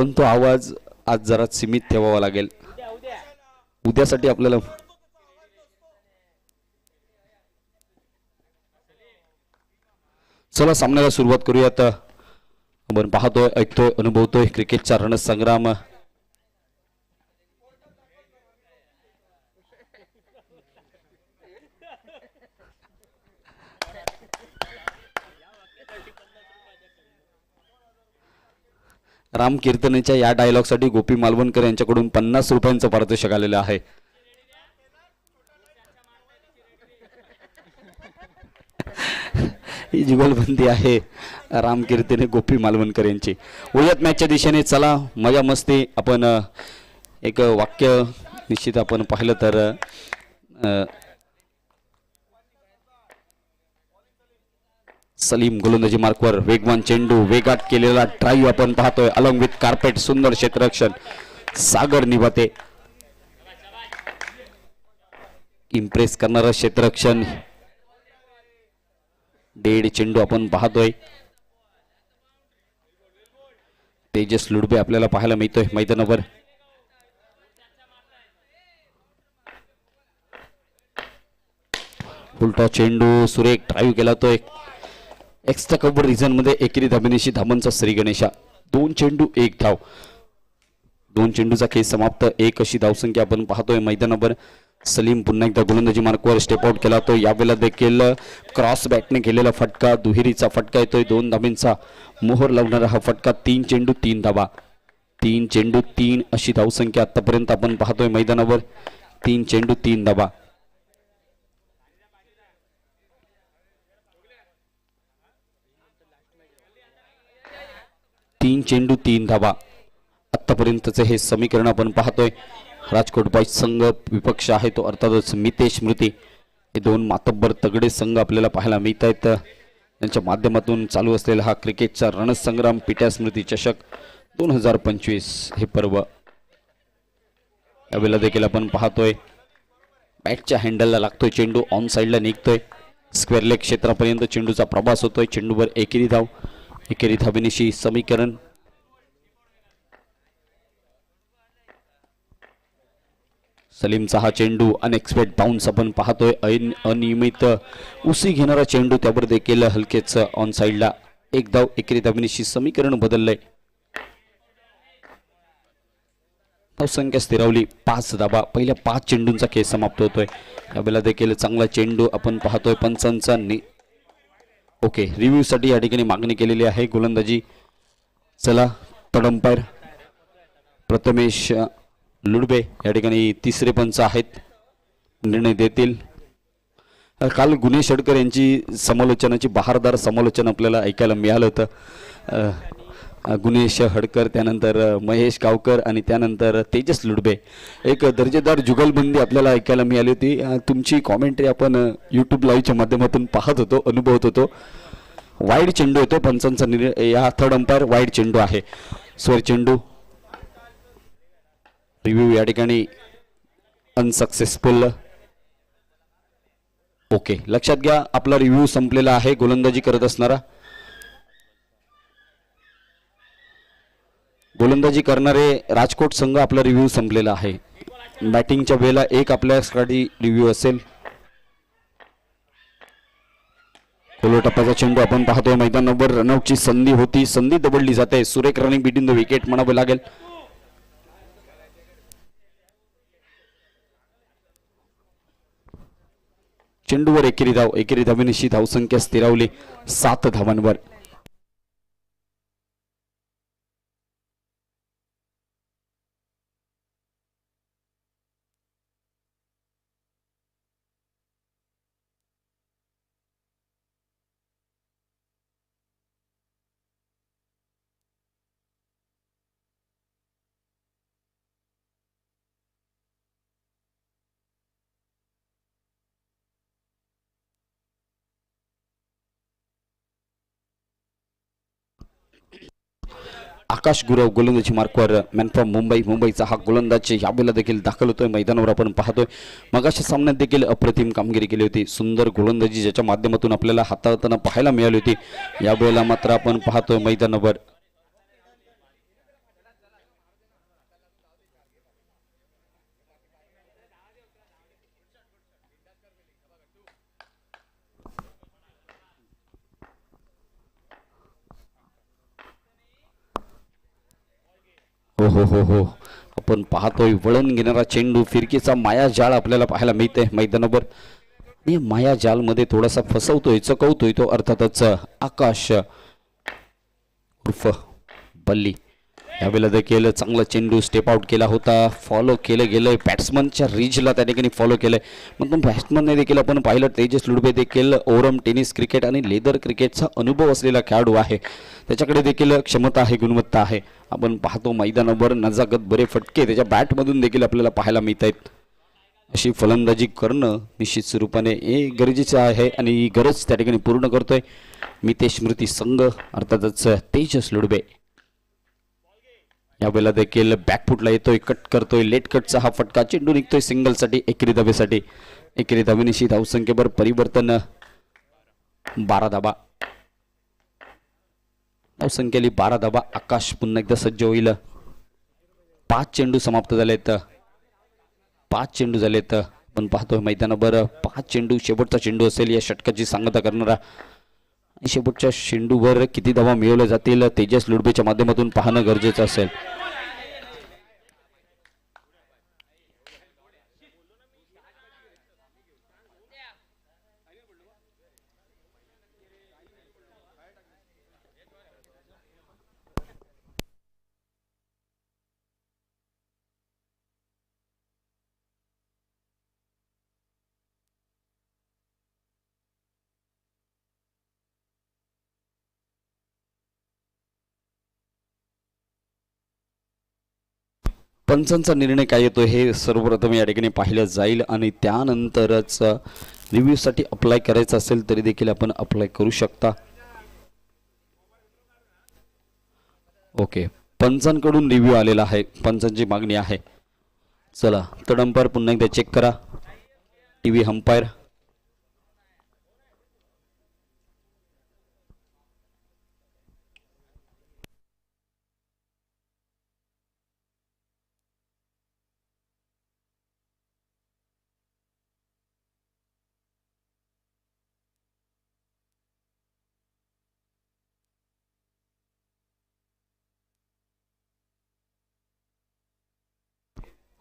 पण तो आवाज आज जरा सीमित ठेवावा लागेल. उद्यासाठी आपल्याला चला सामन्याला सुरुवात करूयात. आपण पाहतोय ऐकतोय अनुभवतोय क्रिकेटचा रणसंग्राम. राम कीर्तनेच्या या डायलॉगसाठी गोपी मालवणकर यांच्याकडून पन्नास रुपयांचं पारितोषिक आलेलं आहे. ही जुगलबंदी आहे राम कीर्तने गोपी मालवणकर यांची. वयात मॅचच्या दिशेने चला मजा मस्ती. आपण एक वाक्य निश्चित आपण पाहिलं तर सलीम गोलंदाजी मार्कवर वेगवान चेंडू वेगात केलेला ड्राईव्ह आपण पाहतोय अलॉंग विथ कार्पेट सुंदर क्षेत्ररक्षण. सागर निभाते. इम्प्रेस करणारं क्षेत्ररक्षण. डेड चेंडू आपण पाहतोय. तेजस लुडबे आपल्याला पाहायला मिळतोय मैदानावर. उलटा चेंडू सुरेख ड्राईव्ह केला तो एक. एक्स्ट्रा कव्हर रिझनमध्ये एकेरी धाबेनिशी धामनचा श्रीगणेशा दोन चेंडू एक धाव. दोन चेंडूचा खेळ समाप्त. एक अशी धावसंख्या आपण पाहतोय मैदानावर. सलीम पुन्हा एकदा गोलंदाजी मार्कवर स्टेप आउट केला तो. यावेळेला देखील क्रॉस बॅटने केलेला फटका दुहेरीचा फटका येतोय. दोन धाबींचा मोहर लावणारा हा फटका. तीन चेंडू तीन धाबा तीन चेंडू तीन अशी धावसंख्या आतापर्यंत आपण पाहतोय मैदानावर. तीन चेंडू तीन धाबा तीन चेंडू तीन धाबा आत्तापर्यंतचं हे समीकरण आपण पाहतोय. राजकोट बॉईज संघ विपक्ष आहे तो अर्थातच मितेश स्मृती हे दोन मातब्बर तगडे संघ आपल्याला पाहायला मिळत आहेत त्यांच्या माध्यमातून चालू असलेला हा क्रिकेटचा रणसंग्राम पिट्या स्मृती चषक दोन हजार पंचवीस हे पर्व. यावेळेला देखील आपण पाहतोय. बॅटच्या हँडलला लागतोय चेंडू ऑन साईडला निघतोय. स्क्वेअर लेग क्षेत्रापर्यंत चेंडूचा प्रवास होतोय. चेंडूवर एकेरी धाव. एकेरी धाबेनिशी समीकरण सलीमचा हा चेंडू अनएक्सपेक्ट बाउन्स आपण पाहतोय. अन अनियमित उसी घेणारा चेंडू त्यावर देखील हलकेच ऑन साईडला एक धाव एकेरी धाबेनिशी समीकरण बदललंय. धावसंख्या स्थिरावली. पाच धाबा पहिल्या पाच चेंडूंचा खेळ समाप्त होतोय. यावेळेला देखील चांगला चेंडू आपण पाहतोय. पंचांचा ओके रिव्ह्यूसाठी या ठिकाणी मागणी केलेली आहे गोलंदाजी. चला तडंपायर प्रथमेश लुडबे या ठिकाणी तिसरे पंच आहेत निर्णय देतील. काल गुन्हे शडकर यांची समालोचनाची बहारदार समालोचन आपल्याला ऐकायला मिळालं होतं. गुणेश हडकर त्यानंतर महेश गावकर आणि त्यानंतर तेजस लुडबे. एक दर्जेदार जुगलबंदी आपल्याला ऐकायला मिळाली होती. तुमची कॉमेंट्री आपण यूट्यूब लाईव्हच्या माध्यमातून पाहत होतो अनुभवत होतो. वाईड चेंडू येतो पंचांचा निर्णय या थर्ड अंपायर वाईड चेंडू आहे. स्वर चेंडू. रिव्ह्यू या ठिकाणी अनसक्सेसफुल ओके लक्षात घ्या आपला रिव्ह्यू संपलेला आहे. गोलंदाजी करत असणारा गोलंदाजी करणारे राजकोट संघ आपला रिव्ह्यू संपलेला आहे. बॅटिंगच्या वेळेला एक आपल्यासाठी रिव्ह्यू असेल. कोलोटप्पाचा चेंडू आपण पाहतोय. मैदानावर रनआउटची संधी होती. संधी दबडली जाते. सुरेख रनिंग बिटवीन द विकेट म्हणावं लागेल. चेंडूवर एकेरी धाव एकेरी धावेनिशी धावसंख्या स्थिरावली. सात धावांवर. आकाश गुरव गोलंदाजी मार्कवर मॅन फ्रॉम मुंबई मुंबईचा हा गोलंदाज यावेळेला देखील दाखल होतोय. मैदानावर आपण पाहतोय. मगाशा सामन्यात देखील अप्रतिम कामगिरी केली होती. सुंदर गोलंदाजी ज्याच्या माध्यमातून आपल्याला हाताळताना पाहायला मिळाली होती. यावेळेला मात्र आपण पाहतोय मैदानावर. हो हो हो. आपण पाहतोय वळण घेणारा चेंडू फिरकीचा माया जाळ आपल्याला पाहायला मिळते मैदानावर. आणि या माया जालमध्ये थोडासा फसवतोय चकवतोय तो अर्थातच आकाश. उर्फ बल्ली. यावेळेला देखील चांगला चेंडू स्टेप आउट केला होता. फॉलो केलं गेलंय. बॅट्समनच्या रीजला त्या ठिकाणी फॉलो केलंय. मग बॅट्समनने देखील आपण पाहिलं तेजस लुडबे देखील ओरम टेनिस क्रिकेट आणि लेदर क्रिकेटचा अनुभव असलेला खेळाडू आहे. त्याच्याकडे देखील क्षमता आहे गुणवत्ता आहे. आपण पाहतो मैदानावर नजाकत बरे फटके त्याच्या बॅटमधून देखील आपल्याला पाहायला मिळत आहेत. अशी फलंदाजी करणं निश्चित स्वरूपाने हे गरजेचं आहे आणि ही गरज त्या ठिकाणी पूर्ण करतोय. मितेश स्मृती संघ अर्थातच तेजस लुडबे. या वेळेला देखील बॅकफुटला येतोय कट करतोय लेट कटचा हा फटका चेंडू निघतोय सिंगलसाठी एकेरी धावेसाठी. एकेरी धावेनिशी धावसंख्येवर परिवर्तन बारा धाबा. धावसंख्येली बारा धाबा आकाश पुन्हा एकदा सज्ज होईल. पाच चेंडू समाप्त झालेत. पाच चेंडू झालेत. आपण पाहतोय मैदानावर पाच चेंडू शेवटचा चेंडू असेल या षटकाची सांगता करणारा शेवटच्या शेंडूभर किती धावा मिळवल्या जातील तेजस लुडबेच्या माध्यमातून पाहणं गरजेचं असेल. पंचांचा निर्णय काय येतो हे सर्वप्रथम या ठिकाणी पाहिलं जाईल आणि त्यानंतरच रिव्ह्यूसाठी अप्लाय करायचं असेल तरी देखील आपण अप्लाय करू शकता. ओके. पंचांकडून रिव्ह्यू आलेला आहे. पंचांची मागणी आहे. चला तर पुन्हा एकदा चेक करा. टी व्ही अंपायर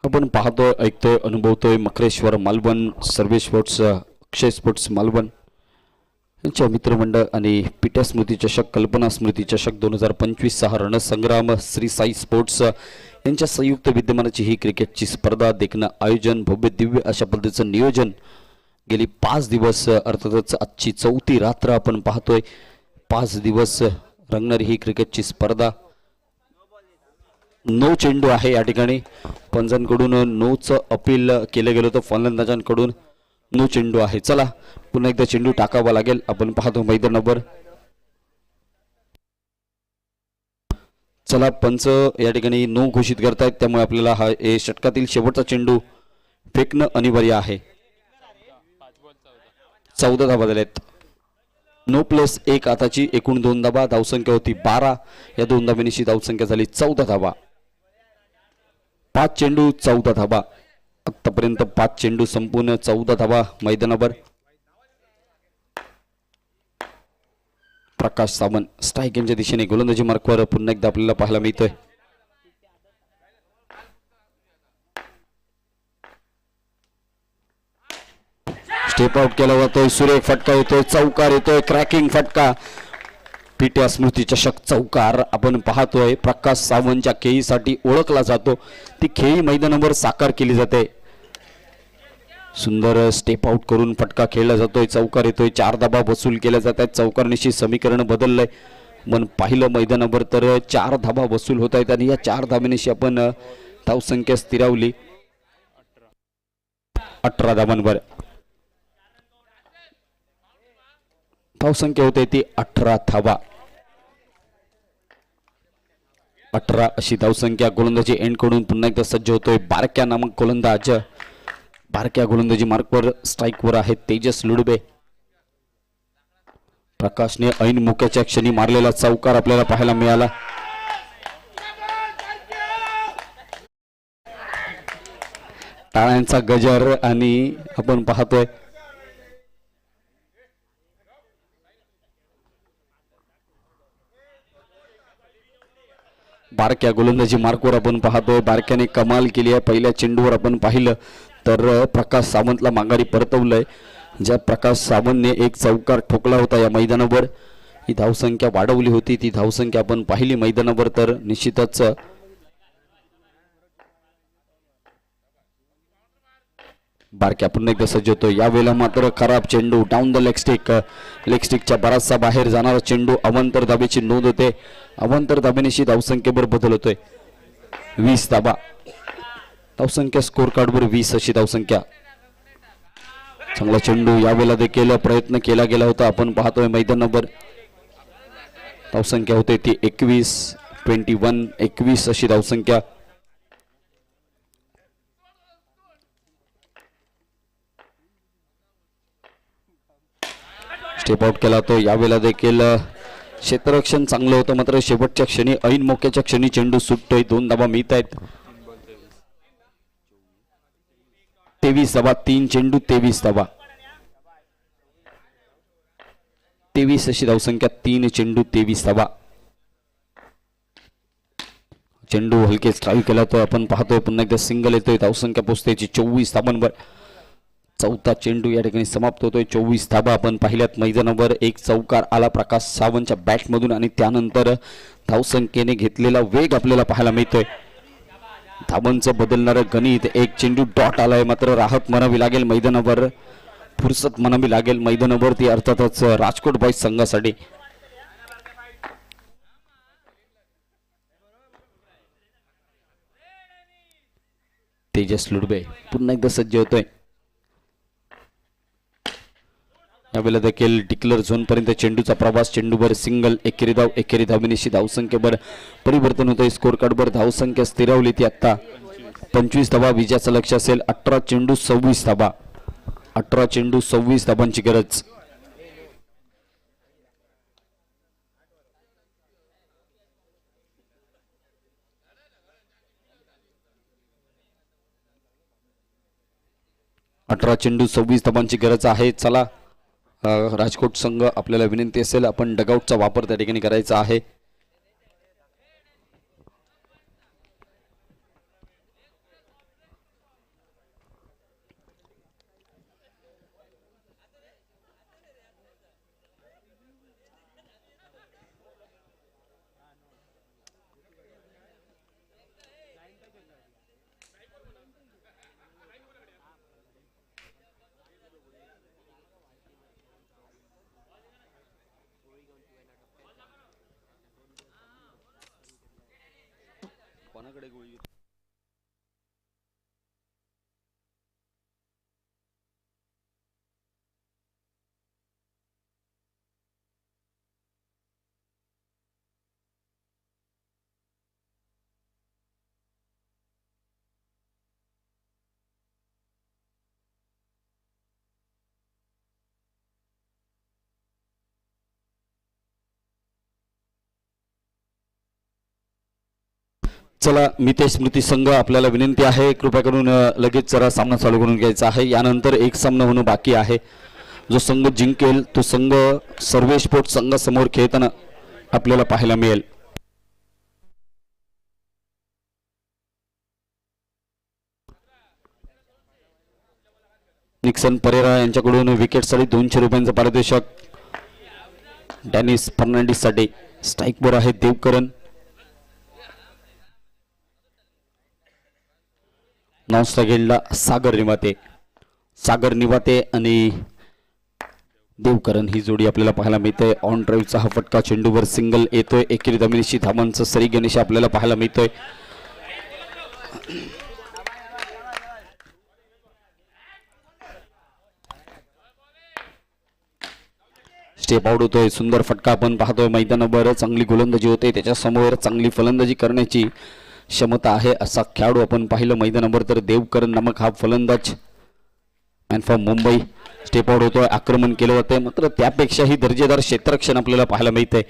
आपण पाहतोय ऐकतोय अनुभवतोय मकरेश्वर मालवण सर्वे स्पोर्ट्स अक्षय स्पोर्ट्स मालवण. यांच्या मित्रमंडळ आणि पिट्या स्मृती चषक कल्पना स्मृती चषक दोन हजार पंचवीस सहा रणसंग्राम श्री साई स्पोर्ट्स यांच्या संयुक्त विद्यमानाची ही क्रिकेटची स्पर्धा देखणं आयोजन भव्य दिव्य अशा पद्धतीचं नियोजन गेली पाच दिवस अर्थातच आजची चौथी रात्र आपण पाहतोय. पाच दिवस रंगणारी ही क्रिकेटची स्पर्धा. नो चेंडू आहे या ठिकाणी. पंजांकडून नोचं अपील केलं गेलं होतं. फलंदाजांकडून नो चेंडू आहे चला पुन्हा एकदा चेंडू टाकावा लागेल. आपण पाहतो मैदानावर चला पंच या ठिकाणी नो घोषित करतायत. त्यामुळे आपल्याला हा हे षटकातील शेवटचा चेंडू फेकणं अनिवार्य आहे. चौदा धाबा झाल्यात. नो प्लस एक आताची एकूण दोन धाबा धावसंख्या होती बारा. या दोन धाब्यानिशी धावसंख्या झाली चौदा धाबा पाच चेंडू चौदा धाबा आतापर्यंत पाच चेंडू संपूर्ण चौदा धाबा मैदानावर. प्रकाश सावंत स्ट्राईक यांच्या दिशेने गोलंदाजी मार्कवर पुन्हा एकदा आपल्याला पाहायला मिळतोय. स्टेप आउट केला जातोय सुरेख फटका येतोय चौकार येतोय क्रॅकिंग फटका. पीट्या स्मृती चषक चौकार आपण पाहतोय. प्रकाश सावंतच्या खेळीसाठी ओळखला जातो. ती खेळी मैदानावर साकार केली जाते. सुंदर स्टेप आउट करून फटका खेळला जातोय. चौकार येतोय. चार धाबा वसूल केल्या जात आहेत चौकारनिशी समीकरण बदललंय. पण पाहिलं मैदानावर तर चार धाबा वसूल होत आहेत आणि या चार धाब्यानिशी आपण धावसंख्या स्थिरावली. अठरा धाबांवर. धावसंख्या होते ती अठरा धाबा. अठरा अशी धावसंख्या. गोलंदाजी एंडकडून पुन्हा एकदा सज्ज होतोय बारक्या नामक गोलंदाज. बारक्या गोलंदाजी मार्कवर स्ट्राईकवर आहेत तेजस लुडबे. प्रकाशने ऐन मुक्याच्या क्षणी मारलेला चौकार आपल्याला पाहायला मिळाला. टाळ्यांचा गजर आणि आपण पाहतोय बारक्या गोलंदाजी मार्कवर आपण पाहतोय. बारक्याने कमाल केली आहे. पहिल्या चेंडूवर आपण पाहिलं तर प्रकाश सावंतला माघारी परतवलंय. ज्या प्रकाश सावंतने एक चौकार ठोकला होता या मैदानावर. ही धावसंख्या वाढवली होती. ती धावसंख्या आपण पाहिली मैदानावर तर निश्चितच बारक्या पुन्हा एकदा सज्ज होतो यावेळेला मात्र खराब चेंडू डाऊन द लेगस्टिक लेगस्टिकच्या बराचसा बाहेर जाणारा चेंडू अवंतर दाबेची नोंद होते. अवंतर दाबेनिशी धावसंख्येवर बदल होतोय. वीस धाबा धावसंख्या स्कोर कार्डवर वीस अशी धावसंख्या. चांगला चेंडू यावेळेला देखील प्रयत्न केला गेला होता. आपण पाहतोय मैदानावर धावसंख्या होते ती एकवीस ट्वेंटी वन एकवीस अशी धावसंख्या. स्टेप आउट केला तो. यावेळेला देखील क्षेत्ररक्षण चांगलं होतं मात्र शेवटच्या क्षणी ऐन मोक्याच्या क्षणी चेंडू सुटतोय. दोन धाबा मिळत आहेत. तेवीस धाबा तीन चेंडू तेवीस धाबा तेवीस अशी धावसंख्या तीन चेंडू तेवीस धाबा चेंडू हलके स्ट्राईक केला तो. आपण पाहतोय पुन्हा एकदा सिंगल येतोय. धावसंख्या पोचते चोवीस धाबांवर चौथा चेंडू या ठिकाणी समाप्त होतोय. चोवीस धाबा आपण पाहिल्यात. मैदानावर एक चौकार आला प्रकाश सावंतच्या बॅटमधून आणि त्यानंतर धावसंख्येने घेतलेला वेग आपल्याला पाहायला मिळतोय. धाबांचं बदलणारं गणित एक चेंडू डॉट आलाय मात्र राहत म्हणावी लागेल मैदानावर. फुरसत म्हणावी लागेल मैदानावर ती अर्थातच राजकोट बॉईज संघासाठी. तेजस लुडबे पुन्हा एकदा सज्ज होतोय. यावेळेला देखील टिकलर झोन पर्यंत चेंडूचा प्रवास चेंडूवर सिंगल एकेरी धाव एकेरी धावनिशी धावसंख्येवर परिवर्तन होतं स्कोर कार्डवर धावसंख्या स्थिरावली ती आता पंचवीस धावा विजयाचं लक्ष असेल अठरा चेंडू सव्वीस धाबा अठरा चेंडू सव्वीस धाबांची गरज. अठरा चेंडू सव्वीस धाबांची गरज आहे. चला राजकोट संघ आपल्याला विनंती असेल आपण डगआउटचा वापर त्या ठिकाणी करायचा आहे. कोणाकडे गोळी चला मितेश स्मृती संघ आपल्याला विनंती आहे. कृपया करून लगेच जरा सामना चालू करून घ्यायचा आहे. यानंतर एक सामना होणं बाकी आहे. जो संघ जिंकेल तो संघ सर्वे स्पोर्ट संघासमोर खेळताना आपल्याला पाहायला मिळेल. निक्सन परेरा यांच्याकडून विकेटसाठी दोनशे रुपयांचं पारितोषिक. डॅनिस फर्नांडिससाठी स्ट्राईकवर आहे देवकरण. नॉनस्टा गेडला सागर निवाते. सागर निवाते आणि देवकरण ही जोडी आपल्याला पाहायला मिळते. ऑन ड्राईव्हचा हा फटका चेंडूवर सिंगल येतोय. एकेरी जमिनीशी धावांचं सरी गणेश आपल्याला पाहायला मिळतोय. स्टेप आउट होतोय. सुंदर फटका आपण पाहतोय. मैदानावर चांगली गोलंदाजी होते. त्याच्यासमोर चांगली फलंदाजी करण्याची क्षमता आहे असा खेळाडू आपण पाहिलं. मैदानावर तर देवकरण नामक हा फलंदाज. Man from Mumbai. Step out होतोय. आक्रमण केलं जातंय. मात्र त्यापेक्षाही दर्जेदार क्षेत्ररक्षण आपल्याला पाहायला मिळतंय.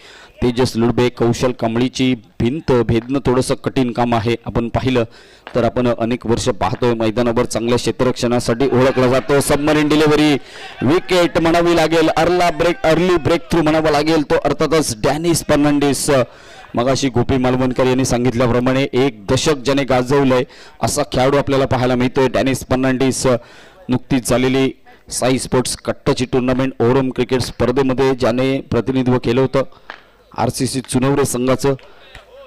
तेजस लुडबे कौशल कांबळीची भिंत भेदणं थोडंसं कठीण काम आहे आपण पाहिलं. तर आपण अनेक वर्ष पाहतोय मैदानावर चांगल्या क्षेत्ररक्षणासाठी ओळखला जातो. सबमरीन डिलिव्हरी विकेट म्हणावी लागेल. Early break early break through म्हणावा लागेल. तो अर्थातच डॅनिस फर्नांडिस मगाशी गोपी मालवणकर यांनी सांगितल्याप्रमाणे एक दशक ज्याने गाजवलंय असा खेळाडू आपल्याला पाहायला मिळतोय. डॅनिस फर्नांडिस नुकतीच झालेली साई स्पोर्ट्स कट्टाची टुर्नामेंट ओरम क्रिकेट स्पर्धेमध्ये ज्याने प्रतिनिधित्व केलं होतं. आर सी सी चुनवडे संघाचं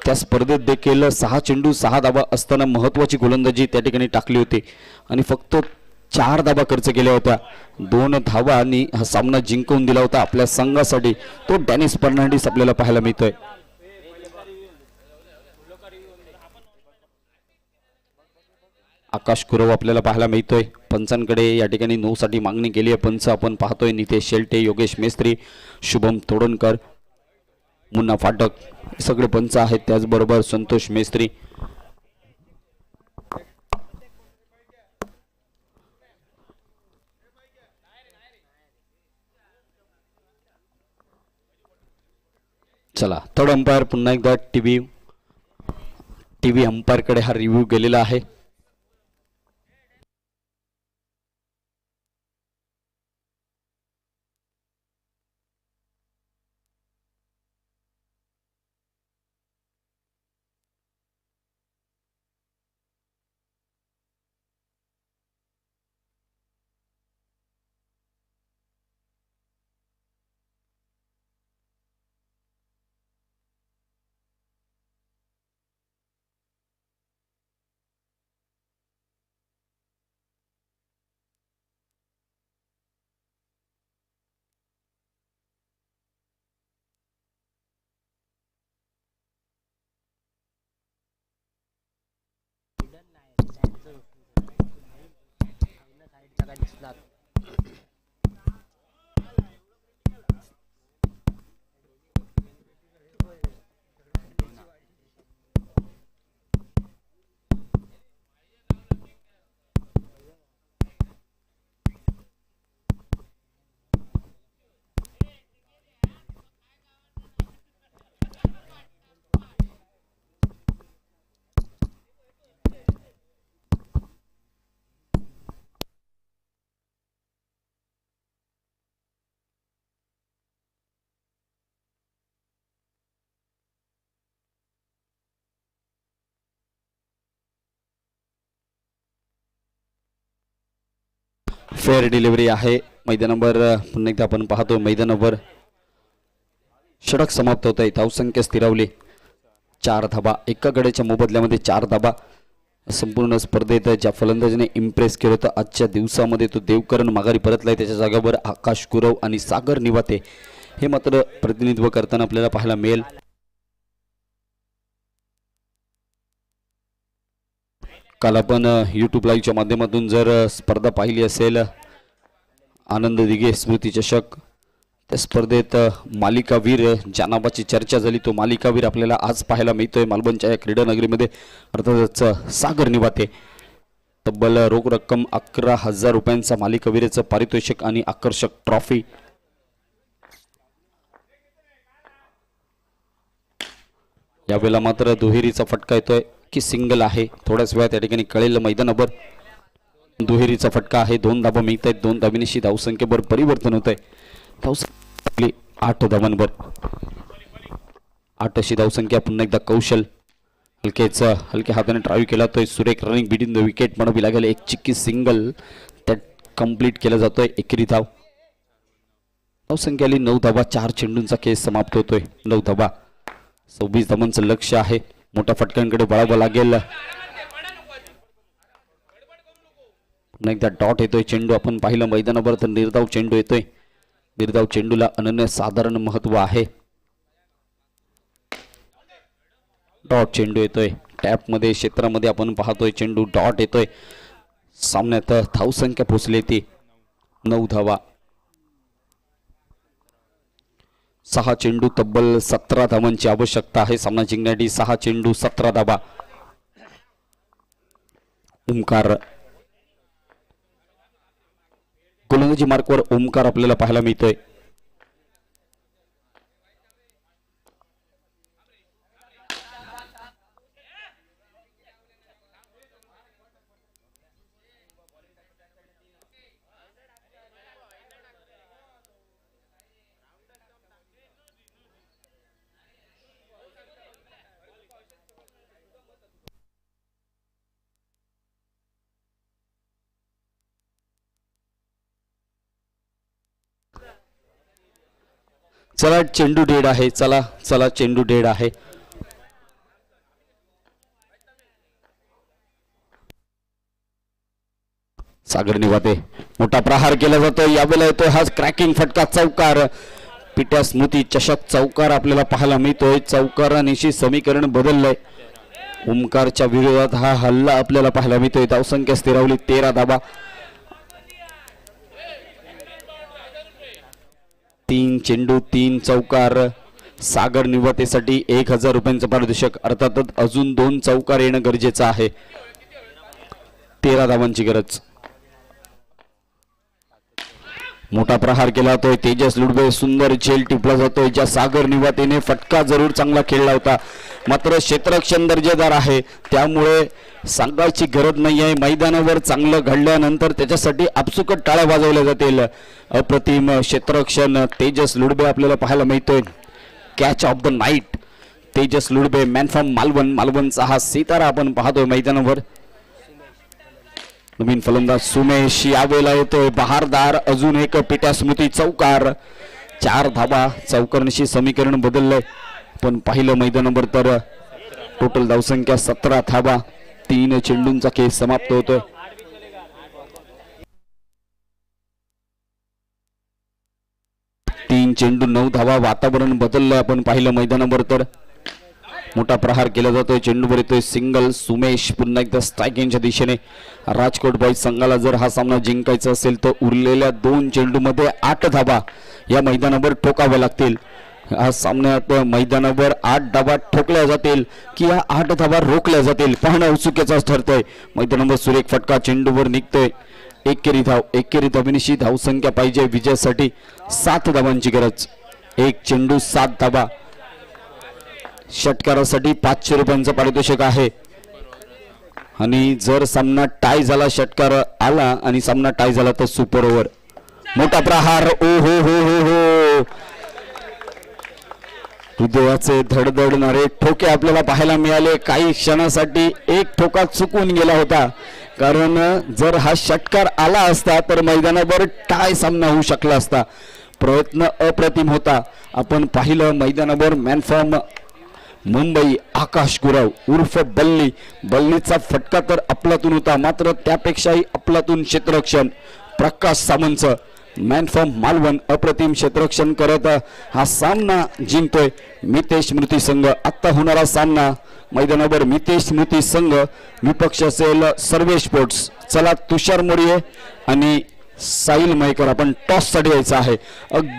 त्या स्पर्धेत देखील सहा चेंडू सहा धाबा असताना महत्त्वाची गोलंदाजी त्या ठिकाणी टाकली होती. आणि फक्त चार धाबा खर्च केल्या होत्या. दोन धावांनी हा सामना जिंकवून दिला होता आपल्या संघासाठी. तो डॅनिस फर्नांडिस आपल्याला पाहायला मिळतोय. आकाश कुरव आपल्याला पाहायला मिळतोय. पंचांकडे या ठिकाणी नऊ साठी मागणी केली आहे. पंच आपण पाहतोय. नितेश शेलटे योगेश मेस्त्री शुभम तोडणकर मुन्ना फाटक. सगळे पंच आहेत. त्याचबरोबर संतोष मेस्त्री. चला थर्ड अंपायर पुन्हा एकदा टी व्ही टी व्ही अंपायरकडे हा रिव्ह्यू गेलेला आहे. दिसला फेअर डिलिव्हरी आहे. मैदानावर नंबर पुन्हा एकदा आपण पाहतो मैदानावर षटक समाप्त होत आहे धावसंख्या स्थिरावली. चार धाबा. एका गड्याच्या मोबदल्यामध्ये चार धाबा. संपूर्ण स्पर्धेत ज्या फलंदाजीने इम्प्रेस केलं होतं आजच्या दिवसामध्ये तो देवकरण माघारी परतलाय. त्याच्या जागेवर आकाश कुरव आणि सागर निवाते. हे मात्र प्रतिनिधित्व करताना आपल्याला पाहायला मिळेल. काल आपण यूट्यूब लाईव्हच्या माध्यमातून जर स्पर्धा पाहिली असेल आनंद दिघे स्मृती चषक त्या स्पर्धेत मालिकावीर अ, ज्या नावाची चर्चा झाली. तो मालिकावीर आपल्याला आज पाहायला मिळतोय मालवणच्या या क्रीडानगरीमध्ये. अर्थातच सागर निवाते. तब्बल रोख रक्कम अकरा हजार रुपयांचा मालिकावीरेचं पारितोषिक आणि आकर्षक ट्रॉफी यावेळेला मात्र दुहेरीचा फटका येतोय. की सिंगल आहे. थोड्याच वेळात या ठिकाणी कळेल मैदानावर. दुहेरीचा फटका आहे. दोन धाबा मिळत आहेत दोन धाबिनीशी धावसंख्येवर परिवर्तन होत आहे धावसंख्या आठ धावांवर. आठ अशी धावसंख्या. पुन्हा एकदा कौशल. हलकेच हलक्या हाताने ड्राईव्ह केला तोय सुरेख रनिंग बिटवीन द विकेट म्हणावी लागेल. एक चिक्की सिंगल त्यात कंप्लीट केला जातोय. एकेरी धाव. धावसंख्या आली नऊ धाबा चार चेंडूंचा केस समाप्त होतोय. नऊ धाबा सव्वीस धावांचं लक्ष आहे. मोठ्या फटक्यांकडे बळावं लागेल. पुन्हा एकदा डॉट येतोय चेंडू. आपण पाहिलं मैदानावर तर निर्धाव चेंडू येतोय. निर्धाव चेंडूला अनन्य साधारण महत्त्व आहे. डॉट चेंडू येतोय. टॅपमध्ये क्षेत्रामध्ये आपण पाहतोय चेंडू डॉट येतोय. सामन्यात धावसंख्या पोचली ती. नऊ धावा. सहा चेंडू तब्बल सतरा धावांची आवश्यकता आहे. सामना जिंकण्यासाठी सहा चेंडू सतरा धावा. ओंकार. गोलंदाजी मार्कवर ओंकार आपल्याला पाहायला मिळतोय. चला चेंडू डेड आहे चला चला चेंडू डेड आहे. सागर निवाते मोठा प्रहार केला जातो यावेळेला येतोय हा क्रॅकिंग फटका चौकार. पिट्या स्मृती चषक चौकार आपल्याला पाहायला मिळतोय. चौकारानिशी समीकरण बदललंय. ओमकारच्या विरोधात हा हल्ला आपल्याला पाहायला मिळतोय. धावसंख्या स्थिरावली तेरा धाबा. तीन चेंडू तीन चौकार. सागर निवतेसाठी एक हजार रुपयांचं पारितोषिक. अर्थातच अजून दोन चौकार येणं गरजेचं आहे. तेरा धावांची गरज. मोठा प्रहार केला होतोय तेजस लुडबे सुंदर झेल टिपला जातोय. ज्या सागर निवातेने फटका जरूर चांगला खेळला होता. मात्र क्षेत्ररक्षण दर्जेदार आहे. त्यामुळे सांगायची गरज नाही आहे मैदानावर चांगलं घडल्यानंतर त्याच्यासाठी आपसुकट टाळ्या वाजवल्या जातील. अप्रतिम क्षेत्ररक्षण तेजस लुडबे आपल्याला पाहायला मिळतोय. Catch of the night Tejas Ludbe man from Malvan. मालवणचा हा सितारा आपण पाहतोय मैदानावर. नवीन फलंदाज सुमेश यावेळेला येतोय. बहारदार अजून एक पिट्या स्मृती चौकार. चार धाबा चौकरणशी समीकरण बदललंय. पण पाहिलं मैदानावर तर टोटल धावसंख्या सतरा धाबा तीन चेंडूंचा केस समाप्त होतोय. तीन चेंडू नऊ धावा. वातावरण बदललंय. आपण पाहिलं मैदानावर तर मोठा प्रहार केला जातोय. चेंडूवर येतोय सिंगल सुमेश. पुन्हा एकदा स्ट्रायकिंगच्या दिशेने राजकोट बाई संघाला जर हा सामना जिंकायचा असेल तर उरलेल्या दोन चेंडूमध्ये आठ धाबा या मैदानावर ठोकाव्या लागतील. आज सामन्यात मैदानावर आठ धाबा ठोकल्या जातील की या आठ धाबा रोखल्या जातील. पाहणं उत्सुकेचाच ठरतंय. मैदानावर सुरेख फटका चेंडूवर निघतोय. एकेरी धाव एकेरी धाविनिशी धावसंख्या पाहिजे विजयासाठी सात धावांची गरज. एक चेंडू सात धाबा षटकारासाठी पाचशे रुपयांचं पारितोषिक आहे. आणि जर सामना टाय झाला षटकार आला आणि सामना टाय झाला तर सुपर ओव्हर. मोठा प्रहार. ओ हो हो हो हो. हृदयाचे धडधडणारे ठोके आपल्याला पाहायला मिळाले. काही क्षणासाठी एक ठोका चुकून गेला होता. कारण जर हा षटकार आला असता तर मैदानावर टाय सामना होऊ शकला असता. प्रयत्न अप्रतिम होता. आपण पाहिलं मैदानावर मॅनफॉर्म. मुंबई आकाश गुराव उर्फ बल्ली. बल्लीचा फटका तर आपलातून होता मात्र त्यापेक्षाही आपलातून क्षेत्ररक्षण. प्रकाश सामंत मॅन फ्रॉम मालवण अप्रतिम क्षेत्ररक्षण करत हा सामना जिंकतोय मितेश स्मृती संघ. आत्ता होणारा सामना मैदानावर मितेश स्मृती संघ विपक्ष असेल सर्वे स्पोर्ट्स. चला तुषार मोरिये आणि साहिल मयकर आपण टॉससाठी यायचं आहे. अगदी